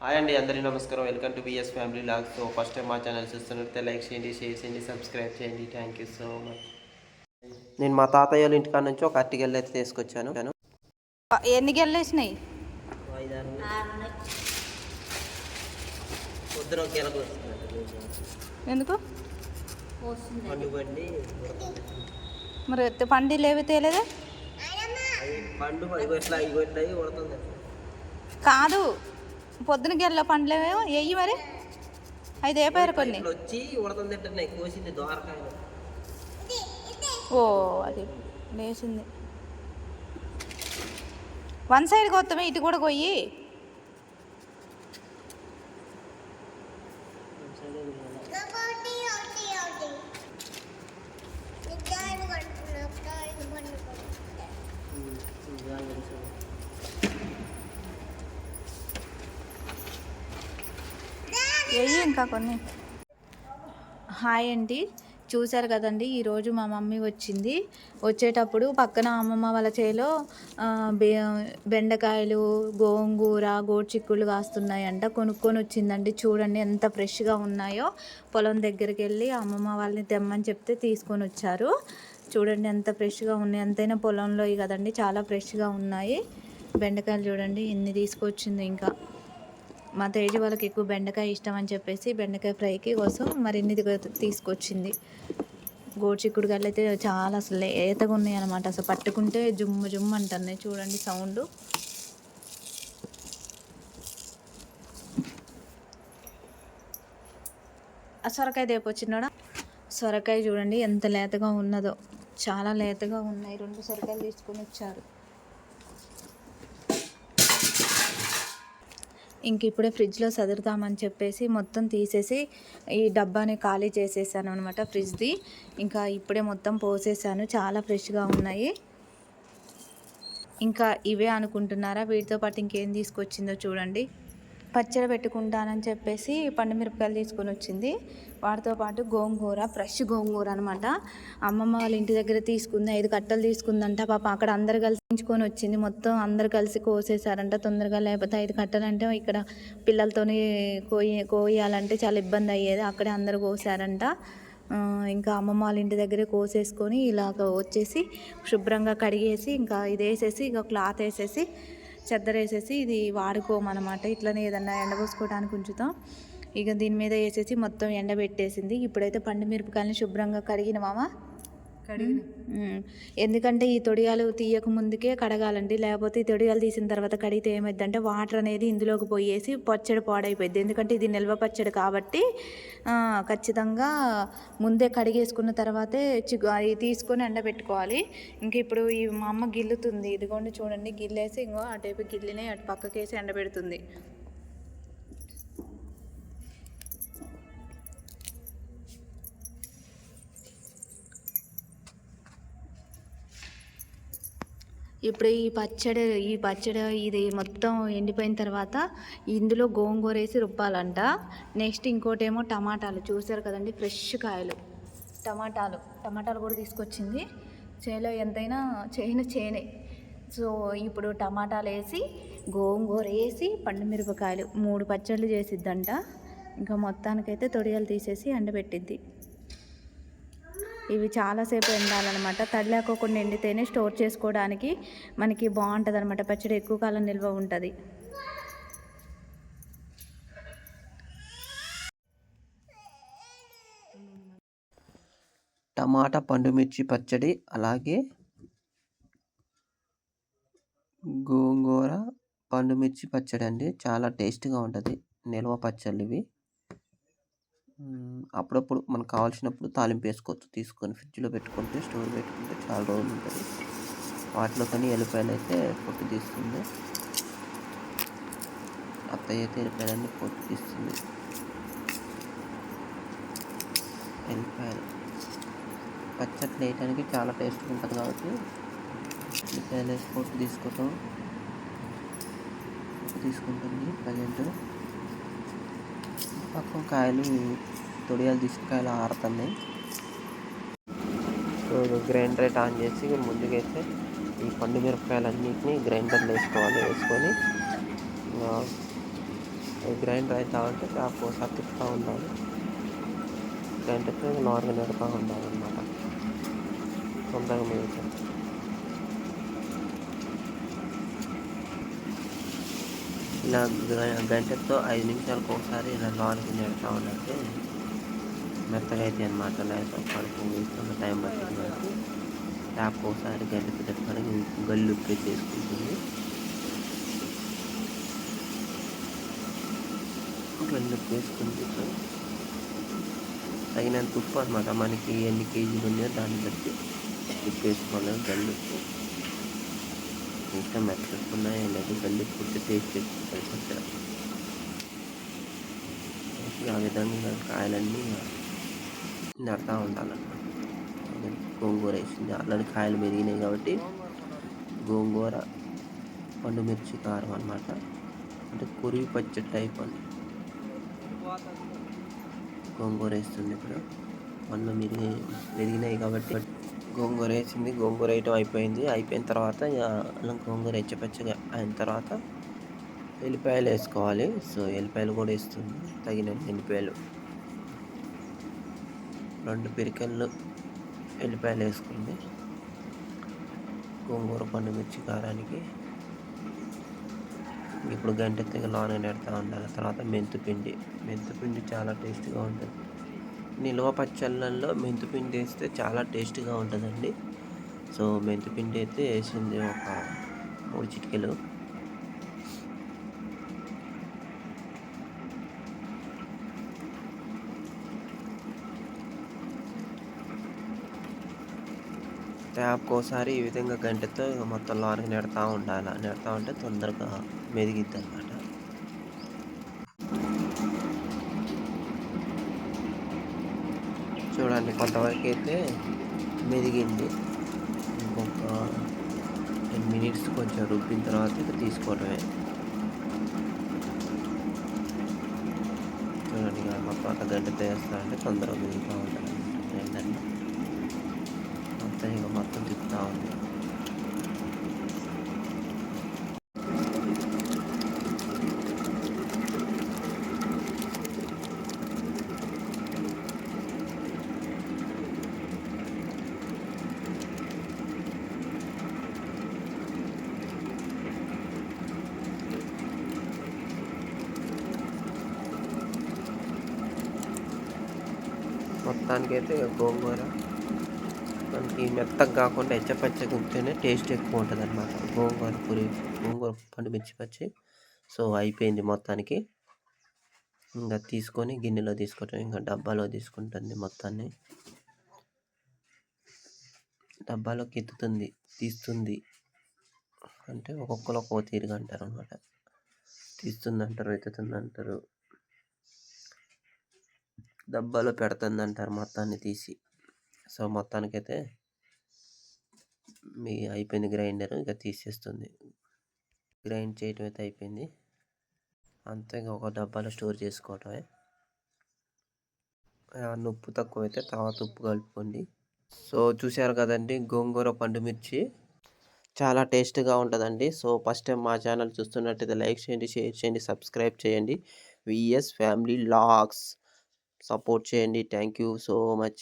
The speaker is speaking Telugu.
హాయ్ అండి అందరికీ నమస్కారం. Welcome to BS family vlog so first time మా ఛానల్ చూస్తున్నట్టే లైక్ చేయండి షేర్ చేయండి సబ్స్క్రైబ్ చేయండి. Thank you so much. నేను మా తాతయ్య వాళ్ళ ఇంటికాడ నుంచి ఒక అట్టికెళ్ళి అయితే తీసుకొచ్చాను. నేను ఎన్ని ఒక గెలకు ఎందుకు? మరి పండి లేవి తేలేదా? కాదు. పొద్దున గెల్ల పండ్లేవేమో ఎయ్యి మరి? అయితే ఏ పేరు కొన్ని? ఇట్లా వచ్చి ఉడతం తింటున్నాయి కోసింది దోరకాయలు ఓ అది లేచింది. వన్ సైడ్ కొత్తమే ఇటు కూడా కొయ్యి. వెయ్యి ఇంకా కొన్ని. హాయ్ అండి. చూశారు కదండి ఈరోజు మా మమ్మీ వచ్చింది. వచ్చేటప్పుడు పక్కన అమ్మమ్మ వాళ్ళ చేలో బె- బెండకాయలు గోంగూర గోడ్చిక్కులు కాస్తున్నాయంట. కొనుక్కొని వచ్చిందండి. చూడండి ఎంత ఫ్రెష్గా ఉన్నాయో. పొలం దగ్గరికి వెళ్ళి అమ్మమ్మ వాళ్ళని తెమ్మని చెప్తే తీసుకొని వచ్చారు. చూడండి ఎంత ఫ్రెష్గా ఉన్నాయి. ఎంతైనా పొలంలో కదండి చాలా ఫ్రెష్గా ఉన్నాయి. బెండకాయలు చూడండి ఇన్ని తీసుకొచ్చింది ఇంకా. మా తేజు వాళ్ళకి ఎక్కువ బెండకాయ ఇష్టం అని చెప్పేసి బెండకాయ ఫ్రైకి కోసం మరిన్ని దిగ- తీసుకొచ్చింది. గోడ్చిక్కుడుకాయలు అయితే చాలా అసలు లేతగా ఉన్నాయి అనమాట అసలు పట్టుకుంటే జుమ్ము జుమ్ము అంటున్నాయి. చూడండి సౌండ్. ఆ సొరకాయ దేపొచ్చినాడా సొరకాయ చూడండి ఎంత లేతగా ఉన్నదో. చాలా లేతగా ఉన్నాయి. రెండు సొరకాయలు తీసుకొని వచ్చారు. ఇంక ఇప్పుడే ఫ్రిడ్జ్లో సదురుదామని చెప్పేసి మొత్తం తీసేసి ఈ డబ్బాని ఖాళీ చేసేసాను అనమాట ఫ్రిడ్జ్ది. ఇంకా ఇప్పుడే మొత్తం పోసేసాను. చాలా ఫ్రెష్గా ఉన్నాయి. ఇంకా ఇవే అనుకుంటున్నారా? వీటితో పాటు ఇంకేం తీసుకొచ్చిందో చూడండి. పచ్చడి పెట్టుకుంటానని చెప్పేసి పండు మిరపకాయలు తీసుకొని వచ్చింది. వాటితో పాటు గోంగూర ఫ్రెష్ గోంగూర అనమాట అమ్మమ్మ వాళ్ళ ఇంటి దగ్గర తీసుకుంది ఐదు కట్టలు తీసుకుందంట. పాప అక్కడ అందరు కలిసి ఉంచుకొని వచ్చింది. మొత్తం అందరు కలిసి కోసేసారంట తొందరగా లేకపోతే ఐదు కట్టలు అంటే ఇక్కడ పిల్లలతోని కోయ కోయాలంటే చాలా ఇబ్బంది అయ్యేది. అక్కడే అందరు కోసారంట. ఇంకా అమ్మమ్మ వాళ్ళ ఇంటి దగ్గరే కోసేసుకొని ఇలాగ వచ్చేసి శుభ్రంగా కడిగేసి ఇంకా ఇది వేసేసి ఇక క్లాత్ వేసేసి చెద్దరేసేసి ఇది వాడుకోమన్నమాట. ఇట్లనే ఏదన్నా ఎండబోసుకోవడానికి ఉంచుతాం. ఇక దీని మీద వేసేసి మొత్తం ఎండబెట్టేసింది. ఇప్పుడైతే పండు మిరపకాయలని శుభ్రంగా కడిగిన మామ ఎందుకంటే ఈ తొడియాలు తీయక ముందుకే కడగాలండి. లేకపోతే ఈ తొడియాలు తీసిన తర్వాత కడిగితే ఏమైందంటే వాటర్ అనేది ఇందులోకి పోయేసి పచ్చడి పాడైపోయింది ఎందుకంటే ఇది నిల్వ పచ్చడి కాబట్టి ఖచ్చితంగా ముందే కడిగేసుకున్న తర్వాతే చిగు అది తీసుకొని ఎండబెట్టుకోవాలి. ఇంక ఇప్పుడు ఈ మా అమ్మ గిల్లుతుంది. ఇదిగోండి చూడండి గిల్లేసి ఇంకో అటువైపు గిల్లినే అటు పక్కకేసి ఎండబెడుతుంది. ఇప్పుడు ఈ పచ్చడి ఈ పచ్చడి ఇది మొత్తం ఎండిపోయిన తర్వాత ఇందులో గోంగూర వేసి రుబ్బాలంట. నెక్స్ట్ ఇంకోటేమో టమాటాలు. చూసారు కదండి ఫ్రెష్ కాయలు. టమాటాలు. టమాటాలు కూడా తీసుకొచ్చింది. చేలో ఎంతైనా చేను చేనే. సో ఇప్పుడు టమాటాలు వేసి గోంగూర వేసి పండు మిరపకాయలు మూడు పచ్చళ్ళు చేసిద్దంట. ఇంకా మొత్తానికైతే తొడియాలు తీసేసి ఎండబెట్టిద్ది. ఇవి చాలాసేపు ఎండాలన్నమాట. తడి లేకోకుండా ఎండితేనే స్టోర్ చేసుకోవడానికి మనకి బాగుంటుంది అనమాట పచ్చడి ఎక్కువ కాలం నిల్వ ఉంటుంది. టమాటా పండుమిర్చి పచ్చడి అలాగే గోంగూర పండుమిర్చి పచ్చడి అండి చాలా టేస్ట్గా ఉంటుంది. నిల్వ పచ్చళ్ళు ఇవి. అప్పుడప్పుడు మనకు కావాల్సినప్పుడు తాలింపు వేసుకోవచ్చు. తీసుకొని ఫ్రిడ్జ్లో పెట్టుకుంటే స్టోర్ పెట్టుకుంటే చాలా రోజులు ఉంటుంది. వాటిలో కానీ ఎల్లిపాయలు అయితే పొట్టు తీస్తుంది. అత్తయ్య అయితే ఎల్లిపాయలన్నీ పొట్టు తీస్తుంది. ఎల్లిపాయలు. పచ్చట్లు వేయడానికి చాలా టేస్ట్ ఉంటుంది కాబట్టి ఎల్లిపాయలు వేసి పొట్టు తీసుకుంటాం పొట్టు తీసుకుంటుంది ప్రజెంట్. పక్కన కాయలు తొడియాలు తీసుకు కాయలు ఆరుతున్నాయి. సో గ్రైండర్ అయితే ఆన్ చేసి ముందుకైతే ఈ పండు మిరపకాయలన్నిటిని గ్రైండర్లో వేసుకోవాలి వేసుకొని గ్రైండర్ అవుతా ఉంటే ఆ ఒకసారి తిప్పుతూ ఉండాలి. గ్రైండర్తో నార్మల్ నడుపుతూ ఉండాలన్నమాట. తొందరగా మీద ఇలా గంటతో ఐదు నిమిషాలకు ఒకసారి ఇలా లోనికి నెడతా ఉంటే మెత్తగా అయితే అనమాట లేదా కడుపు టైం పట్టింది కాబట్టి ట్యాప్ ఒకసారి గంట తిప్పడానికి గల్లు ఉప్పి చేసుకుంటుంది గల్లు ఉప్పు తగినంత ఉప్పు అనమాట మనకి ఎన్ని కేజీలు ఉన్నాయో దాన్ని బట్టి ఉప్పు వేసుకోవాలి గల్లు ఉప్పు ఇంకా మెత్తకున్నాయి ఉన్నాయి గల్లి పుట్టి టేస్ట్ ఎక్కువ పచ్చడి ఆ విధంగా కాయలన్నీ నడతా ఉండాలన్నమాట. గోంగూర వేసింది. ఆల్రెడీ కాయలు పెరిగినాయి కాబట్టి గోంగూర పండు మిర్చి కారం అనమాట అంటే కురివి పచ్చడి టైప్ అండి. గోంగూర వేస్తుంది ఇప్పుడు. పండ్లు మెరిగి మెరిగినాయి కాబట్టి గోంగూర వేసింది గోంగూర వేయటం అయిపోయింది. అయిపోయిన తర్వాత అల్లం గోంగూర ఎచ్చపచ్చగా అయిన తర్వాత ఎల్లిపాయలు వేసుకోవాలి. సో ఎల్లిపాయలు కూడా వేస్తుంది. తగినన్ని ఎల్లిపాయలు. రెండు పిరికల్లో ఎల్లిపాయలు వేసుకుంది. గోంగూర పండు మిర్చి కారానికి. ఇప్పుడు గంట తెగ లోన నెడతా ఉండాలి. తర్వాత మెంతిపిండి. మెంతిపిండి చాలా టేస్ట్గా ఉంటుంది. నిల్వ పచ్చళ్ళల్లో మెంతిపిండి వేస్తే చాలా టేస్ట్గా ఉంటుందండి. సో మెంతిపిండి అయితే వేసింది ఒక మూడు చిటికెలు. ట్యాప్కి ఒకసారి ఈ విధంగా గంటతో మొత్తం లోనికి నెడతా ఉండాలి? నెడతా ఉంటే తొందరగా మెదిగిద్ది అనమాట చూడండి కొంతవరకు అయితే మెదిగింది. ఇంకొక టెన్ మినిట్స్ కొంచెం రుబ్బిన తర్వాత ఇక తీసుకోవడమే. చూడండి మా మొత్తం అంత వేస్తా అంటే తొందరగా మెదుగుతూ ఉంటుంది. ఏంటంటే మొత్తం ఇక మొత్తం తిప్పుతూ ఉంది. మొత్తానికైతే ఇక గోంగూర. మనకి మెత్తగా కాకుండా ఎచ్చపచ్చగా ఉంటేనే టేస్ట్ ఎక్కువ ఉంటుంది అనమాట గోంగూర పూరి గోంగూర పండు మిర్చి పచ్చి. సో అయిపోయింది మొత్తానికి. ఇంకా తీసుకొని గిన్నెలో తీసుకోవటం ఇంకా డబ్బాలో తీసుకుంటుంది మొత్తాన్ని. డబ్బాలో ఎత్తుతుంది తీస్తుంది. అంటే ఒక్కొక్కరు ఒక్కొక్క తీరుగా అంటారు అనమాట తీస్తుంది అంటారు ఎత్తుతుంది అంటారు డబ్బాలో పెడుతుంది అంటారు మొత్తాన్ని తీసి. సో మొత్తానికైతే మీ అయిపోయింది గ్రైండర్ ఇక తీసేస్తుంది. గ్రైండ్ చేయటం అయితే అయిపోయింది. అంతే ఒక డబ్బాలో స్టోర్ చేసుకోవటమే. ఉప్పు తక్కువ అయితే తర్వాత ఉప్పు కలుపుకోండి. సో చూశారు కదండి గోంగూర పండు మిర్చి చాలా టేస్ట్గా ఉంటుందండి. సో ఫస్ట్ టైం మా ఛానల్ చూస్తున్నట్టయితే లైక్ చేయండి షేర్ చేయండి సబ్స్క్రైబ్ చేయండి. VS family vlogs. సపోర్ట్ చేయండి. Thank you so much.